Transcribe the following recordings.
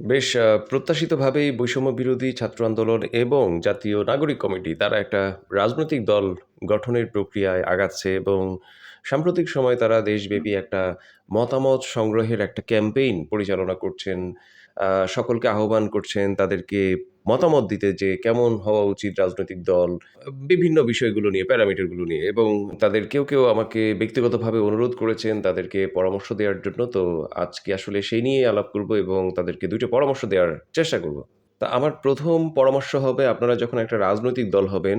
বেশ প্রত্যাশিতভাবেই বৈষম্য বিরোধী ছাত্র আন্দোলন এবং জাতীয় নাগরিক কমিটি তারা একটা রাজনৈতিক দল গঠনের প্রক্রিয়ায় আগাচ্ছে এবং সাম্প্রতিক সময় তারা দেশব্যাপী একটা মতামত সংগ্রহের একটা ক্যাম্পেইন পরিচালনা করছেন। সকলকে আহ্বান করছেন তাদেরকে মতামত দিতে যে কেমন হওয়া উচিত রাজনৈতিক দল, বিভিন্ন বিষয়গুলো নিয়ে, প্যারামিটারগুলো নিয়ে এবং তাদের কেউ, কেউ আমাকে ব্যক্তিগতভাবে অনুরোধ করেছেন তাদেরকে পরামর্শ দেওয়ার জন্য। তো আজকে আসলে সেই নিয়েই আলাপ করব এবং তাদেরকে ২ টা পরামর্শ দেওয়ার চেষ্টা করব। তা আমার প্রথম পরামর্শ হবে আপনারা যখন একটা রাজনৈতিক দল হবেন,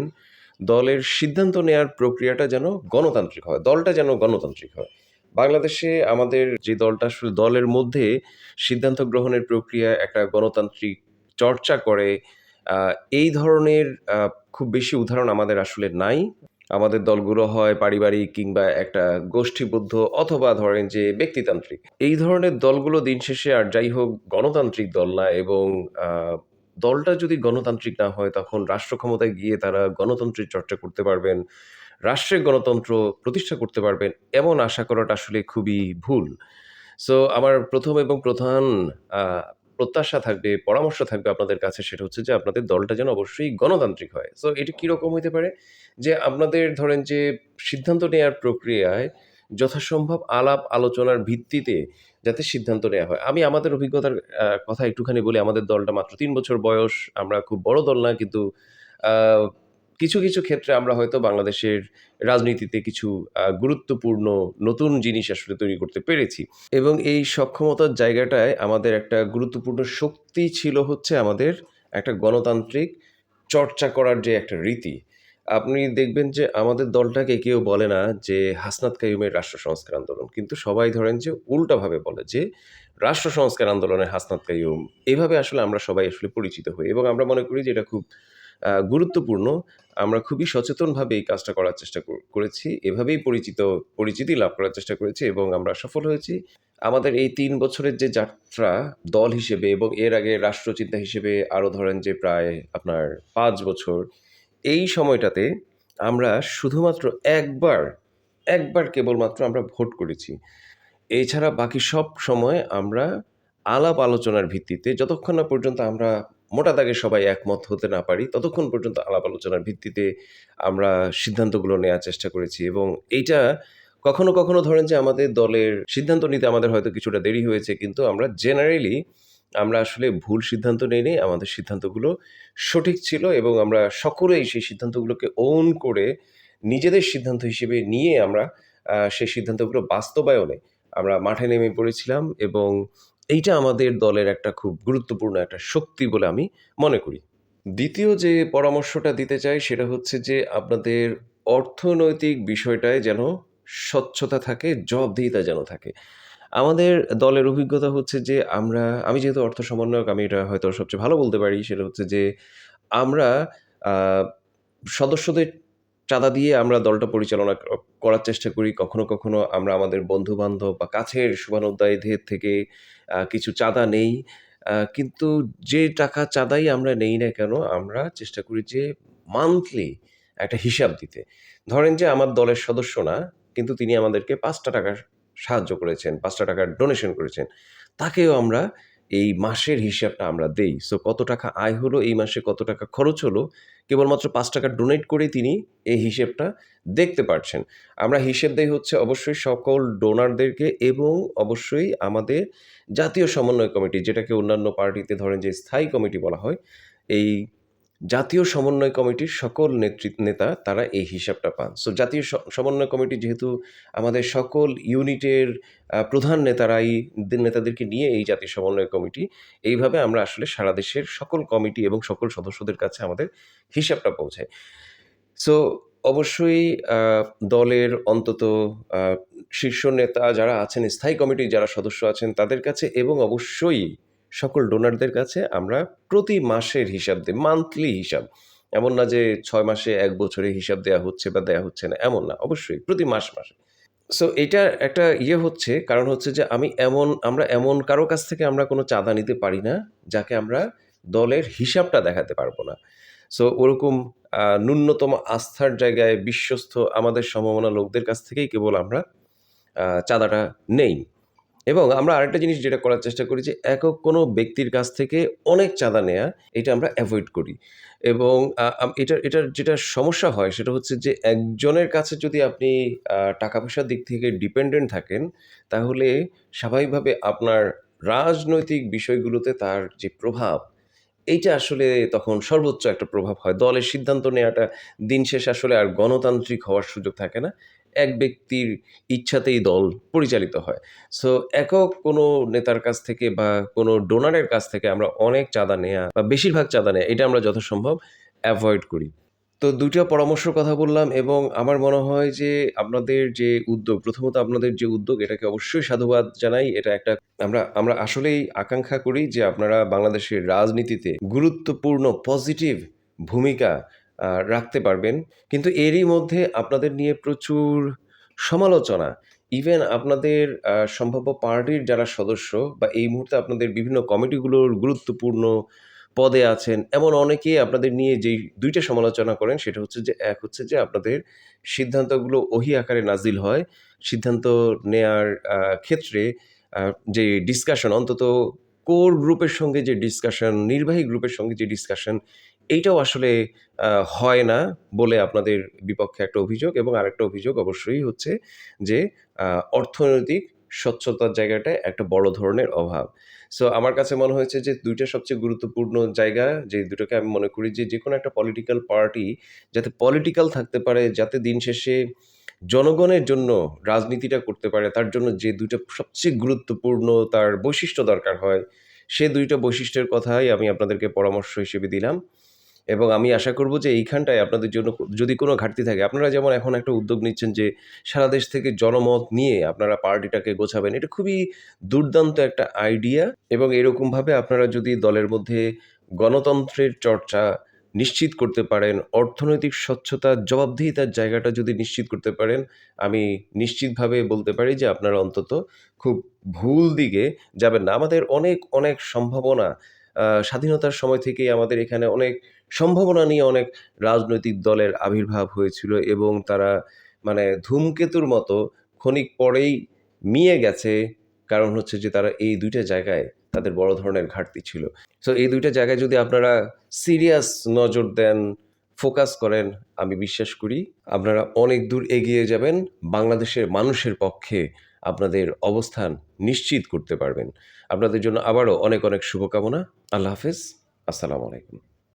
দলের সিদ্ধান্ত নেয়ার প্রক্রিয়াটা যেন গণতান্ত্রিক হয়। দলটা যেন গণতান্ত্রিক হয়। বাংলাদেশে আমাদের যে দলটা আসলে দলের মধ্যে সিদ্ধান্ত গ্রহণের প্রক্রিয়া একটা গণতান্ত্রিক চর্চা করে, এই ধরনের খুব বেশি উদাহরণ আমাদের আসলে নাই। আমাদের দলগুলো হয় পারিবারিক কিংবা একটা গোষ্ঠীবদ্ধ অথবা ধরেন যে ব্যক্তিতান্ত্রিক। এই ধরনের দলগুলো দিন শেষে আর যাই হোক গণতান্ত্রিক দল না এবং দলটা যদি গণতান্ত্রিক না হয় তখন রাষ্ট্র ক্ষমতায় গিয়ে তারা গণতন্ত্রের চর্চা করতে পারবেন। রাষ্ট্রের গণতন্ত্র প্রতিষ্ঠা করতে পারবেন এমন আশা করাটা আসলে খুবই ভুল। সো আমার প্রথম এবং প্রধান প্রত্যাশা থাকবে, পরামর্শ থাকবে আপনাদের কাছে সেটা হচ্ছে যে আপনাদের দলটা যেন অবশ্যই গণতান্ত্রিক হয়। সো এটা কীরকম হইতে পারে? যে আপনাদের ধরেন যে সিদ্ধান্ত নেওয়ার প্রক্রিয়ায় যথাসম্ভব আলাপ আলোচনার ভিত্তিতে যাতে সিদ্ধান্ত নেওয়া হয়। আমি আমাদের অভিজ্ঞতার কথা একটুখানি বলি। আমাদের দলটা মাত্র তিন বছর বয়স। আমরা খুব বড় দল না কিন্তু কিছু, কিছু ক্ষেত্রে আমরা হয়তো বাংলাদেশের রাজনীতিতে কিছু গুরুত্বপূর্ণ নতুন জিনিস আসলে তৈরি করতে পেরেছি। এবং এই সক্ষমতার জায়গাটায় আমাদের একটা গুরুত্বপূর্ণ শক্তি ছিল হচ্ছে আমাদের একটা গণতান্ত্রিক চর্চা করার যে একটা রীতি। আপনি দেখবেন যে আমাদের দলটাকে কেউ বলে না যে হাসনাত কাইয়ুমের রাষ্ট্র সংস্কার আন্দোলন। কিন্তু সবাই ধরেন যে উল্টাভাবে বলে যে রাষ্ট্র সংস্কার আন্দোলনের হাসনাত কাইয়ুম। এভাবে আসলে আমরা সবাই আসলে পরিচিত হই এবং আমরা মনে করি যে এটা খুব গুরুত্বপূর্ণ। আমরা খুবই সচেতনভাবে এই কাজটা করার চেষ্টা করেছি। এভাবেই পরিচিত পরিচিতি লাভ করার চেষ্টা করেছি এবং আমরা সফল হয়েছি। আমাদের এই তিন বছরের যে যাত্রা দল হিসেবে এবং এর আগে রাষ্ট্রচিন্তা হিসেবে আরও ধরেন যে প্রায় আপনার পাঁচ বছর। এই সময়টাতে আমরা শুধুমাত্র একবার, একবার কেবলমাত্র আমরা ভোট করেছি। এছাড়া বাকি সব সময় আমরা আলাপ আলোচনার ভিত্তিতে যতক্ষণ না পর্যন্ত আমরা মোটা দাগে সবাই একমত হতে না পারি, ততক্ষণ পর্যন্ত আলাপ আলোচনার ভিত্তিতে আমরা সিদ্ধান্তগুলো নেওয়ার চেষ্টা করেছি এবং এইটা কখনো, কখনো ধরেন যে আমাদের দলের সিদ্ধান্ত নিতে আমাদের হয়তো কিছুটা দেরি হয়েছে কিন্তু আমরা জেনারেলি আমরা আসলে ভুল সিদ্ধান্ত নেইনি। আমাদের সিদ্ধান্তগুলো সঠিক ছিল এবং আমরা সকলেই সেই সিদ্ধান্তগুলোকে ওন করে নিজেদের সিদ্ধান্ত হিসেবে নিয়ে আমরা সেই সিদ্ধান্তগুলো বাস্তবায়নে আমরা মাঠে নেমে পড়েছিলাম এবং এইটা আমাদের দলের একটা খুব গুরুত্বপূর্ণ একটা শক্তি বলে আমি মনে করি। দ্বিতীয় যে পরামর্শটা দিতে চাই সেটা হচ্ছে যে আপনাদের অর্থনৈতিক বিষয়টায় যেন স্বচ্ছতা থাকে, জবাবদিহিতা যেন থাকে। আমাদের দলের অভিজ্ঞতা হচ্ছে যে আমরা আমি যেহেতু অর্থ সমন্বয়ক আমি এটা হয়তো সবচেয়ে ভালো বলতে পারি। সেটা হচ্ছে যে আমরা সদস্যদের চাঁদা দিয়ে আমরা দলটা পরিচালনা করার চেষ্টা করি। কখনো, কখনো আমরা আমাদের বন্ধু-বান্ধব বা কাছের শুভানুধ্যায়ীদের থেকে কিছু চাঁদা নেই। কিন্তু যে টাকা চাঁদাই আমরা নেই না কেন আমরা চেষ্টা করি যে মান্থলি একটা হিসাব দিতে। ধরেন যে আমার দলের সদস্য না কিন্তু তিনি আমাদেরকে ৳৫ সাহায্য করেছেন, পাঁচটা টাকার ডোনেশন করেছেন। তাকেও আমরা এই মাসের হিসাবটা আমরা দেই। সো কত টাকা আয় হলো, এই মাসে কত টাকা খরচ হলো, কেবলমাত্র পাঁচ টাকা ডোনেট করে তিনি এই হিসেবটা দেখতে পারছেন। আমরা হিসেব দেই হচ্ছে অবশ্যই সকল ডোনারদেরকে এবং অবশ্যই আমাদের জাতীয় সমন্বয় কমিটি যেটাকে অন্যান্য পার্টিতে ধরেন যে স্থায়ী কমিটি বলা হয়। এই জাতীয় সমন্বয় কমিটির সকল নেতৃ নেতা তারা এই হিসাবটা পান। সো জাতীয় সমন্বয় কমিটি যেহেতু আমাদের সকল ইউনিটের প্রধান নেতারাই নেতাদেরকে নিয়ে এই জাতীয় সমন্বয় কমিটি। এইভাবে আমরা আসলে সারা দেশের সকল কমিটি এবং সকল সদস্যদের কাছে আমাদের হিসাবটা পৌঁছায়। সো অবশ্যই দলের অন্তত শীর্ষ নেতা যারা আছেন, স্থায়ী কমিটির যারা সদস্য আছেন তাদের কাছে এবং অবশ্যই সকল ডোনারদের কাছে আমরা প্রতি মাসের হিসাব দেই। মান্থলি হিসাব। এমন না যে ছয় মাসে এক বছরে হিসাব দেয়া হচ্ছে বা দেয়া হচ্ছে না, এমন না। অবশ্যই প্রতি মাস, মাসে। সো এটা একটা ইয়ে হচ্ছে কারণ হচ্ছে যে আমি এমন আমরা এমন কারও কাছ থেকে আমরা কোনো চাঁদা নিতে পারি না, যাকে আমরা দলের হিসাবটা দেখাতে পারব না। সো ওরকম ন্যূনতম আস্থার জায়গায় বিশ্বস্ত আমাদের সম্ভাবনা লোকদের কাছ থেকেই কেবল আমরা চাঁদাটা নেই। এবং আমরা আরেকটা জিনিস যেটা করার চেষ্টা করি যে একক কোনো ব্যক্তির কাছ থেকে অনেক চাঁদা নেয়া এটা আমরা অ্যাভয়েড করি। এবং এটা এটার এটার যেটা সমস্যা হয় সেটা হচ্ছে যে একজনের কাছে যদি আপনি টাকা পয়সার দিক থেকে ডিপেন্ডেন্ট থাকেন, তাহলে স্বাভাবিকভাবে আপনার রাজনৈতিক বিষয়গুলোতে তার যে প্রভাব, এইটা আসলে তখন সর্বোচ্চ একটা প্রভাব হয়। দলের সিদ্ধান্ত নেওয়াটা দিন শেষে আসলে আর গণতান্ত্রিক হওয়ার সুযোগ থাকে না। এক ব্যক্তির ইচ্ছাতেই দল পরিচালিত হয়। সো একক কোনো নেতার কাছ থেকে বা কোনো ডোনারের কাছ থেকে আমরা অনেক চাঁদা নেয়া বা বেশিরভাগ চাঁদা নেয়া, এটা আমরা যথাসম্ভব অ্যাভয়েড করি। তো ২ টা পরামর্শের কথা বললাম এবং আমার মনে হয় যে আপনাদের যে উদ্যোগ, প্রথমত আপনাদের যে উদ্যোগ এটাকে অবশ্যই সাধুবাদ জানাই। এটা একটা আমরা আমরা আসলেই আকাঙ্ক্ষা করি যে আপনারা বাংলাদেশের রাজনীতিতে গুরুত্বপূর্ণ পজিটিভ ভূমিকা রাখতে পারবেন। কিন্তু এরই মধ্যে আপনাদের নিয়ে প্রচুর সমালোচনা, ইভেন আপনাদের সম্ভাব্য পার্টির যারা সদস্য বা এই মুহূর্তে আপনাদের বিভিন্ন কমিটিগুলোর গুরুত্বপূর্ণ পদে আছেন, এমন অনেকেই আপনাদের নিয়ে যেই দুইটা সমালোচনা করেন সেটা হচ্ছে যে এক হচ্ছে যে আপনাদের সিদ্ধান্তগুলো ওহী আকারে নাজিল হয়। সিদ্ধান্ত নেয়ার ক্ষেত্রে যে ডিসকাশন অন্তত কোর গ্রুপের সঙ্গে যে ডিসকাশন, নির্বাহী গ্রুপের সঙ্গে যে ডিসকাশন এইটাও আসলে হয় না বলে আপনাদের বিপক্ষে একটা অভিযোগ এবং আরেকটা অভিযোগ অবশ্যই হচ্ছে যে অর্থনৈতিক স্বচ্ছতার জায়গাটায় একটা বড় ধরনের অভাব। সো আমার কাছে মনে হয়েছে যে দুইটা সবচেয়ে গুরুত্বপূর্ণ জায়গা যে দুটোকে আমি মনে করি যে যে কোনো একটা পলিটিক্যাল পার্টি যাতে পলিটিক্যাল থাকতে পারে, যাতে দিন শেষে জনগণের জন্য রাজনীতিটা করতে পারে, তার জন্য যে ২ টা সবচেয়ে গুরুত্বপূর্ণ তার বৈশিষ্ট্য দরকার হয়, সে দুইটা বৈশিষ্ট্যের কথাই আমি আপনাদেরকে পরামর্শ হিসেবে দিলাম। এবং আমি আশা করব যে এইখানটায় আপনাদের জন্য যদি কোনো ঘাটতি থাকে, আপনারা যেমন এখন একটা উদ্যোগ নিচ্ছেন যে সারা দেশ থেকে জনমত নিয়ে আপনারা পার্টিটাকে গোছাবেন। এটা খুবই দুর্দান্ত একটা আইডিয়া এবং এরকমভাবে আপনারা যদি দলের মধ্যে গণতন্ত্রের চর্চা নিশ্চিত করতে পারেন, অর্থনৈতিক স্বচ্ছতা, জবাবদিহিতার জায়গাটা যদি নিশ্চিত করতে পারেন, আমি নিশ্চিতভাবে বলতে পারি যে আপনারা অন্তত খুব ভুল দিকে যাবেন না। আমাদের অনেক, অনেক সম্ভাবনা স্বাধীনতার সময় থেকেই আমাদের এখানে অনেক সম্ভাবনা নিয়ে অনেক রাজনৈতিক দলের আবির্ভাব হয়েছিল এবং তারা মানে ধূমকেতুর মতো ক্ষণিক পরেই মিয়ে গেছে। কারণ হচ্ছে যে তারা এই দুইটা জায়গায় তাদের বড় ধরনের ঘাটতি ছিল। সো এই দুইটা জায়গায় যদি আপনারা সিরিয়াস নজর দেন, ফোকাস করেন, আমি বিশ্বাস করি আপনারা অনেক দূর এগিয়ে যাবেন। বাংলাদেশের মানুষের পক্ষে আপনাদের অবস্থান নিশ্চিত করতে পারবেন। আপনাদের জন্য আবারও অনেক, অনেক শুভকামনা। আল্লাহ হাফেজ। আসসালামু আলাইকুম।